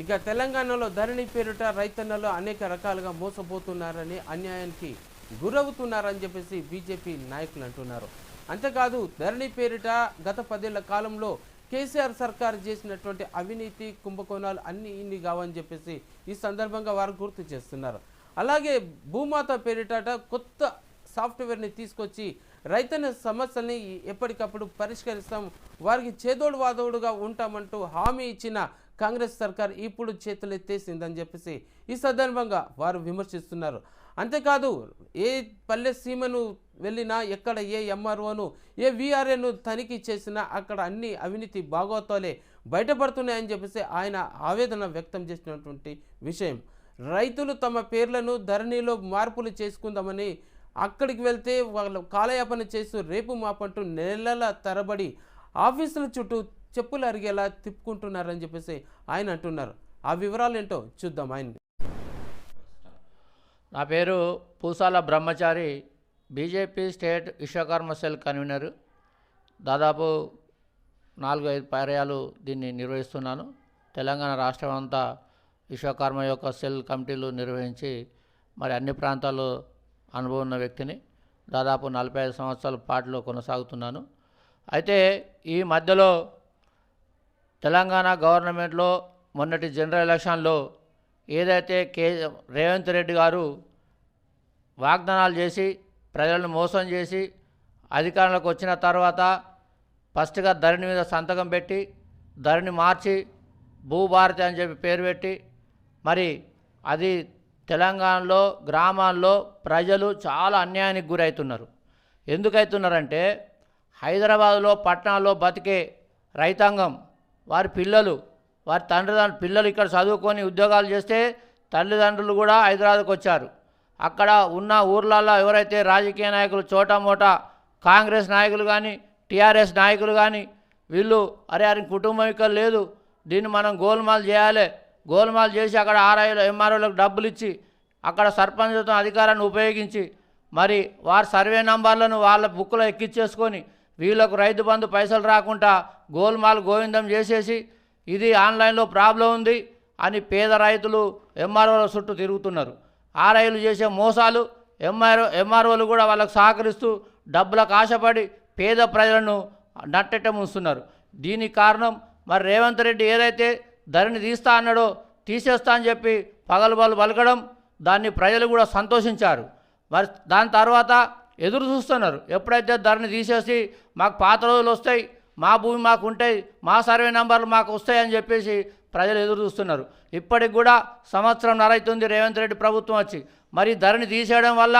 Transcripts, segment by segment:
ఇక తెలంగాణలో ధరణి పేరిట రైతన్నలు అనేక రకాలుగా మోసపోతున్నారని అన్యాయానికి గురవుతున్నారని చెప్పేసి బీజేపీ నాయకులు అంటున్నారు. అంతేకాదు ధరణి పేరిట గత పదేళ్ళ కాలంలో కేసీఆర్ సర్కార్ చేసినటువంటి అవినీతి కుంభకోణాలు అన్ని ఇన్ని కావని చెప్పేసి ఈ సందర్భంగా వారు గుర్తు చేస్తున్నారు. అలాగే భూమాత పేరిట కొత్త సాఫ్ట్వేర్ని తీసుకొచ్చి రైతన్న సమస్యల్ని ఎప్పటికప్పుడు పరిష్కరిస్తాం వారికి చేదోడు వాదోడుగా ఉంటామంటూ హామీ ఇచ్చిన కాంగ్రెస్ సర్కార్ ఇప్పుడు చేతులెత్తేసిందని చెప్పేసి ఈ సందర్భంగా వారు విమర్శిస్తున్నారు. అంతేకాదు ఏ పల్లె సీమను వెళ్ళినా ఎక్కడ ఏ ఎంఆర్ఓను ఏ విఆర్ఏను తనిఖీ చేసినా అక్కడ అన్ని అవినీతి బాగోతాలే బయటపడుతున్నాయని చెప్పేసి ఆయన ఆవేదన వ్యక్తం చేసినటువంటి విషయం. రైతులు తమ పేర్లను ధరణిలో మార్పులు చేసుకుందామని అక్కడికి వెళ్తే వాళ్ళు కాలయాపన చేస్తూ రేపు మాపంటూ నెలల తరబడి ఆఫీసుల చుట్టూ చెప్పులు అరిగేలా తిప్పుకుంటున్నారని చెప్పేసి ఆయన అంటున్నారు. ఆ వివరాలు ఏంటో చూద్దాం ఆయన. నా పేరు Pusala Brahmachari BJP state Vishwakarma cell convener. దాదాపు నాలుగు ఐదు పర్యాలు దీన్ని నిర్వహిస్తున్నాను. తెలంగాణ రాష్ట్రం అంతా విశ్వకర్మ యొక్క సెల్ కమిటీలు నిర్వహించి మరి అన్ని ప్రాంతాల్లో అనుభవం ఉన్న వ్యక్తిని దాదాపు నలభై ఐదు సంవత్సరాల పాటలో కొనసాగుతున్నాను. అయితే ఈ మధ్యలో తెలంగాణ గవర్నమెంట్లో మొన్నటి జనరల్ ఎలక్షన్లో ఏదైతే కే రేవంత్ రెడ్డి గారు వాగ్దానాలు చేసి ప్రజలను మోసం చేసి అధికారంలోకి వచ్చిన తర్వాత ఫస్ట్గా ధరణి మీద సంతకం పెట్టి ధరణి మార్చి భూభారతి అని చెప్పి పేరు పెట్టి మరి అది తెలంగాణలో గ్రామాల్లో ప్రజలు చాలా అన్యాయానికి గురవుతున్నారు ఎందుకవుతున్నారంటే హైదరాబాదులో పట్టణాల్లో బతికే రైతాంగం వారి పిల్లలు వారి తండ్రిదండ్రులు పిల్లలు ఇక్కడ చదువుకొని ఉద్యోగాలు చేస్తే తల్లిదండ్రులు కూడా హైదరాబాద్కి వచ్చారు. అక్కడ ఉన్న ఊర్లలో ఎవరైతే రాజకీయ నాయకులు చోటా మోట కాంగ్రెస్ నాయకులు కానీ టీఆర్ఎస్ నాయకులు కానీ వీళ్ళు అరే అరే కుటుంబం ఇక్కడ లేదు దీన్ని మనం గోల్మాల్ చేయాలి. గోల్మాల్ చేసి అక్కడ ఆర్ఐలో ఎంఆర్ఓలకు డబ్బులు ఇచ్చి అక్కడ సర్పంచ్తో అధికారాన్ని ఉపయోగించి మరి వారి సర్వే నంబర్లను వాళ్ళ బుక్లో ఎక్కించేసుకొని వీళ్ళకు రైతు బంధు పైసలు రాకుండా గోల్మాల్ గోవిందం చేసేసి ఇది ఆన్లైన్లో ప్రాబ్లం ఉంది అని పేద రైతులు ఎంఆర్ఓల చుట్టూ తిరుగుతున్నారు. ఆర్ఐలు చేసే మోసాలు ఎంఆర్ఓ ఎంఆర్ఓలు కూడా వాళ్ళకు సహకరిస్తూ డబ్బులకు ఆశపడి పేద ప్రజలను నట్టెట్ట ముంచుతున్నారు. దీనికి కారణం మరి రేవంత్ రెడ్డి ఏదైతే ధరని తీస్తా అన్నాడో తీసేస్తా అని చెప్పి పగలబలు పలకడం దాన్ని ప్రజలు కూడా సంతోషించారు. మరి దాని తర్వాత ఎదురు చూస్తున్నారు. ఎప్పుడైతే ధరని తీసేసి మాకు పాత రోజులు వస్తాయి మా భూమి మాకు ఉంటాయి మా సర్వే నెంబర్లు మాకు వస్తాయని చెప్పేసి ప్రజలు ఎదురు చూస్తున్నారు. ఇప్పటికి కూడా సంవత్సరం నరైతుంది రేవంత్ రెడ్డి ప్రభుత్వం వచ్చి. మరి ధరని తీసేయడం వల్ల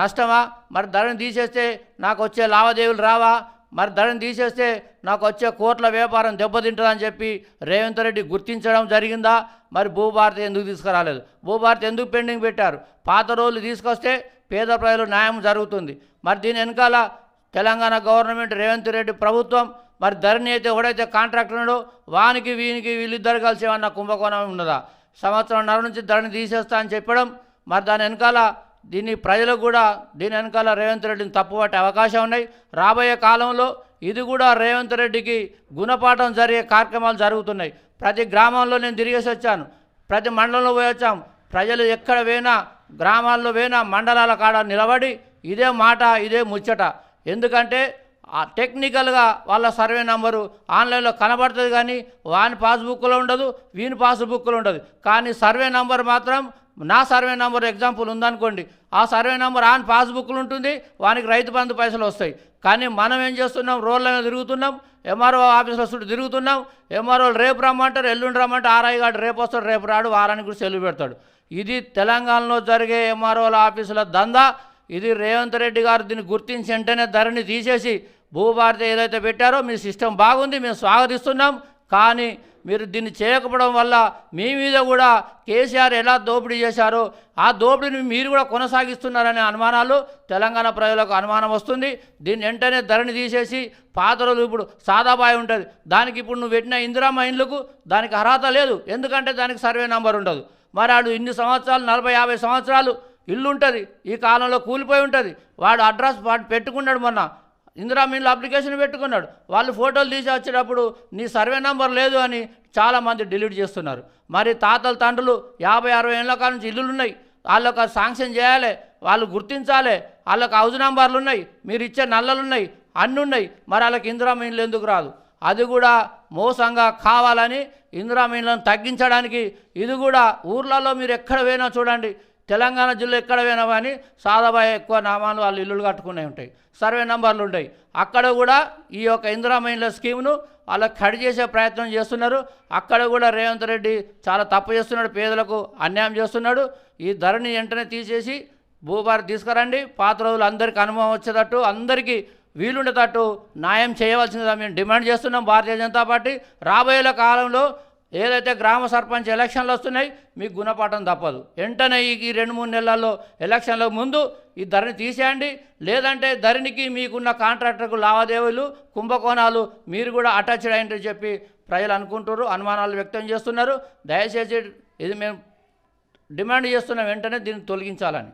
నష్టమా? మరి ధరని తీసేస్తే నాకు వచ్చే లావాదేవీలు రావా? మరి ధరని తీసేస్తే నాకు వచ్చే కోట్ల వ్యాపారం దెబ్బతింటుందని చెప్పి రేవంత్ రెడ్డి గుర్తించడం జరిగిందా? మరి భూభారతి ఎందుకు తీసుకురాలేదు? భూభారతి ఎందుకు పెండింగ్ పెట్టారు? పాత రోజులు తీసుకొస్తే పేద ప్రజలు న్యాయం జరుగుతుంది. మరి దీని వెనకాల తెలంగాణ గవర్నమెంట్ రేవంత్ రెడ్డి ప్రభుత్వం మరి ధరణి అయితే ఎవడైతే కాంట్రాక్టర్ ఉన్నాడో వానికి వీనికి వీళ్ళిద్దరు కలిసి ఏమన్నా కుంభకోణం ఉన్నదా? సంవత్సరంన్నర నుంచి ధరణి తీసేస్తా అని చెప్పడం మరి దాని వెనకాల దీన్ని ప్రజలకు కూడా దీని వెనకాల రేవంత్ రెడ్డిని తప్పుపట్టే అవకాశం ఉన్నాయి. రాబోయే కాలంలో ఇది కూడా రేవంత్ రెడ్డికి గుణపాఠం జరిగే కార్యక్రమాలు జరుగుతున్నాయి. ప్రతి గ్రామంలో నేను తిరిగేసి వచ్చాను. ప్రతి మండలంలో పోయి వచ్చాము ప్రజలు ఎక్కడ పోయినా గ్రామాల్లో పోయినా మండలాల కాడ నిలబడి ఇదే మాట ఇదే ముచ్చట. ఎందుకంటే టెక్నికల్గా వాళ్ళ సర్వే నంబరు ఆన్లైన్లో కనబడుతుంది కానీ వాని పాస్బుక్లో ఉండదు వీని పాస్బుక్లో ఉండదు. కానీ సర్వే నంబర్ మాత్రం నా సర్వే నెంబర్ ఎగ్జాంపుల్ ఉందనుకోండి. ఆ సర్వే నెంబర్ ఆన్ పాస్బుక్లు ఉంటుంది వానికి రైతు బంధు పైసలు వస్తాయి. కానీ మనం ఏం చేస్తున్నాం? రోడ్ల మీద తిరుగుతున్నాం ఎంఆర్ఓ ఆఫీసులో చుట్టూ తిరుగుతున్నాం ఎంఆర్ఓలు రేపు రమ్మంటారు ఎల్లుండి రమ్మంటే ఆర్ఐ గారు రేపు వస్తాడు రేపు రాడు వారానికి కూడా సెలవు పెడతాడు. ఇది తెలంగాణలో జరిగే ఎంఆర్ఓల ఆఫీసుల దందా. ఇది రేవంత్ రెడ్డి గారు దీన్ని గుర్తించి వెంటనే ధరని తీసేసి భూభారతి ఏదైతే పెట్టారో మీ సిస్టమ్ బాగుంది మేము స్వాగతిస్తున్నాం. కానీ మీరు దీన్ని చేయకపోవడం వల్ల మీ మీద కూడా కేసీఆర్ ఎలా దోపిడీ చేశారో ఆ దోపిడీని మీరు కూడా కొనసాగిస్తున్నారనే అనుమానాలు తెలంగాణ ప్రజలకు అనుమానం వస్తుంది. దీన్ని వెంటనే ధరని తీసేసి పాత రోజులు ఇప్పుడు సాదాబాయి ఉంటుంది. దానికి ఇప్పుడు నువ్వు పెట్టిన ఇందిరా ఇండ్లకు దానికి అర్హత లేదు. ఎందుకంటే దానికి సర్వే నంబర్ ఉండదు. మరి వాడు ఇన్ని సంవత్సరాలు నలభై యాభై సంవత్సరాలు ఇల్లు ఉంటుంది. ఈ కాలంలో కూలిపోయి ఉంటుంది. వాడు అడ్రస్ వాడు పెట్టుకున్నాడు మొన్న. ఇందిరా మీన్లో అప్లికేషన్ పెట్టుకున్నాడు. వాళ్ళు ఫోటోలు తీసి వచ్చేటప్పుడు నీ సర్వే నంబర్ లేదు అని చాలామంది డిలీట్ చేస్తున్నారు. మరి తాతల తండ్రులు యాభై అరవై ఏళ్ళ కాల నుంచి ఇల్లులు ఉన్నాయి వాళ్ళకి శాంక్షన్ చేయాలి వాళ్ళు గుర్తించాలి వాళ్ళకి హౌస్ నెంబర్లు ఉన్నాయి మీరు ఇచ్చే నల్లలు ఉన్నాయి అన్నీ ఉన్నాయి మరి వాళ్ళకి ఇందిరా మీన్లు ఎందుకు రాదు? అది కూడా మోసంగా కావాలని ఇందిరా మీన్లను తగ్గించడానికి ఇది కూడా ఊర్లలో మీరు ఎక్కడ పోయినా చూడండి. తెలంగాణ జిల్లా ఎక్కడ పోయినా కానీ సాదాబాయి ఎక్కువ నామాలు వాళ్ళు ఇల్లులు కట్టుకునే ఉంటాయి. సర్వే నంబర్లు ఉంటాయి. అక్కడ కూడా ఈ యొక్క ఇందిరా మహిళల స్కీమ్ను వాళ్ళకి కడి చేసే ప్రయత్నం చేస్తున్నారు. అక్కడ కూడా రేవంత్ రెడ్డి చాలా తప్పు చేస్తున్నాడు పేదలకు అన్యాయం చేస్తున్నాడు. ఈ ధరని వెంటనే తీసేసి భూభారతి తీసుకురండి. పాత రోజులు అందరికీ అనుభవం వచ్చేటట్టు అందరికీ వీలుండేటట్టు న్యాయం చేయవలసిందిగా మేము డిమాండ్ చేస్తున్నాం. భారతీయ జనతా పార్టీ రాబోయే కాలంలో ఏదైతే గ్రామ సర్పంచ్ ఎలక్షన్లు వస్తున్నాయి మీకు గుణపాఠం తప్పదు. వెంటనే ఈ రెండు మూడు నెలల్లో ఎలక్షన్ల ముందు ఈ ధరని తీసేయండి. లేదంటే ధరణికి మీకున్న కాంట్రాక్టర్కు లావాదేవీలు కుంభకోణాలు మీరు కూడా అటాచ్డ్ అయ్యిందని చెప్పి ప్రజలు అనుకుంటారు అనుమానాలు వ్యక్తం చేస్తున్నారు. దయచేసి ఇది మేము డిమాండ్ చేస్తున్నాం వెంటనే దీన్ని తొలగించాలని.